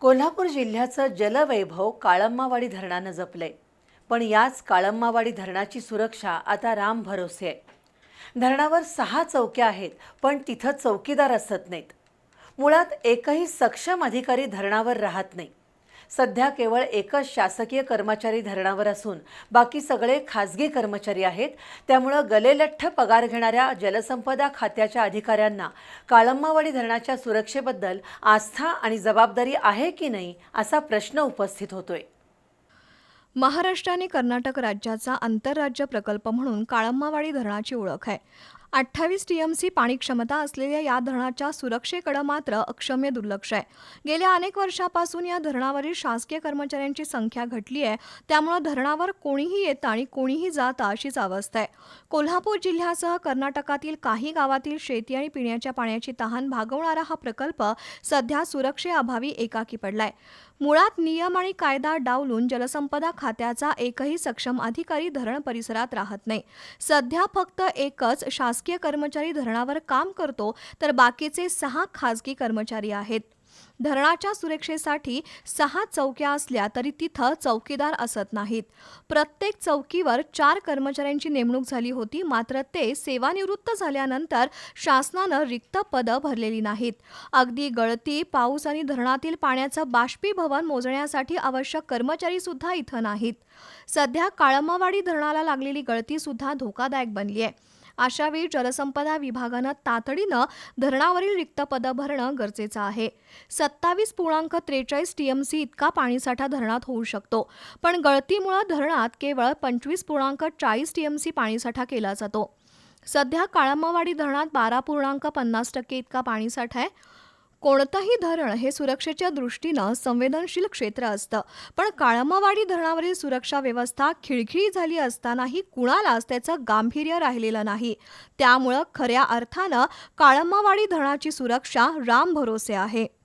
कोल्हापूर जिल्ह्याचं जलवैभव काळम्मावाडी धरणानं जपलंय. पण याच काळम्मावाडी धरणाची सुरक्षा आता राम भरोसे आहे. धरणावर सहा चौक्या आहेत पण तिथं चौकीदार असत नाहीत. मुळात एकही सक्षम अधिकारी धरणावर राहत नाही. सध्या केवळ एकच शासकीय कर्मचारी धरणावर असून बाकी सगळे खाजगी कर्मचारी आहेत. त्यामुळं गलेलठ्ठ पगार घेणाऱ्या जलसंपदा खात्याच्या अधिकाऱ्यांना काळंबावाडी धरणाच्या सुरक्षेबद्दल आस्था आणि जबाबदारी आहे की नाही असा प्रश्न उपस्थित होतोय. महाराष्ट्र आणि कर्नाटक राज्याचा आंतरराज्य प्रकल्प म्हणून काळंबावाडी धरणाची ओळख आहे. अठ्ठावीस टीएमसी पाणी क्षमता असलेल्या या धरणाच्या सुरक्षेकडे मात्र अक्षम्य दुर्लक्ष आहे. गेल्या अनेक वर्षापासून या धरणावरील शासकीय कर्मचाऱ्यांची संख्या घटली आहे. त्यामुळं धरणावर कोणीही येतं आणि कोणीही जातं अशीच अवस्था आहे. कोल्हापूर जिल्ह्यासह कर्नाटकातील काही गावातील शेती आणि पिण्याच्या पाण्याची तहान भागवणारा हा प्रकल्प सध्या सुरक्षेअभावी एकाकी पडलाय. मुळात नियम आणि कायदा डावलून जलसंपदा खात्याचा एकही सक्षम अधिकारी धरण परिसरात राहत नाही. सध्या फक्त एकच शासकीय कर्मचारी धरणावर काम करतो तर बाकीचे सहा खाजगी कर्मचारी आहेत. धरणाच्या सुरक्षेसाठी सहा चौक्या असल्या तरी तिथं चौकीदार असत नाहीत. प्रत्येक चौकीवर चार कर्मचाऱ्यांची नेमणूक झाली होती मात्र ते सेवानिवृत्त झाल्यानंतर शासनानं रिक्त पदं भरलेली नाहीत. अगदी गळती पाऊस आणि धरणातील पाण्याचं बाष्पीभवन मोजण्यासाठी आवश्यक कर्मचारी सुद्धा इथं नाहीत. सध्या काळमावाडी धरणाला लागलेली गळती सुद्धा धोकादायक बनली आहे अशावेळी जलसंपदा विभागानं तातडीनं धरणावरील रिक्त पदं भरणं गरजेचं आहे. सत्तावीस पूर्णांक त्रेचाळीस टीएमसी इतका पाणीसाठा धरणात होऊ शकतो. पण गळतीमुळं धरणात केवळ पंचवीस पूर्णांक चाळीस टीएमसी पाणीसाठा केला जातो. सध्या काळंबवाडी धरणात बारा पूर्णांक पन्नास टक्के इतका पाणीसाठा आहे. कोणतंही धरण हे सुरक्षेच्या दृष्टीनं संवेदनशील क्षेत्र असतं. पण काळमावाडी धरणावरील सुरक्षा व्यवस्था खिळखिळी झाली असतानाही कुणालाच त्याचं गांभीर्य राहिलेलं नाही. त्यामुळं खऱ्या अर्थानं काळमावाडी धरणाची सुरक्षा राम भरोसे आहे.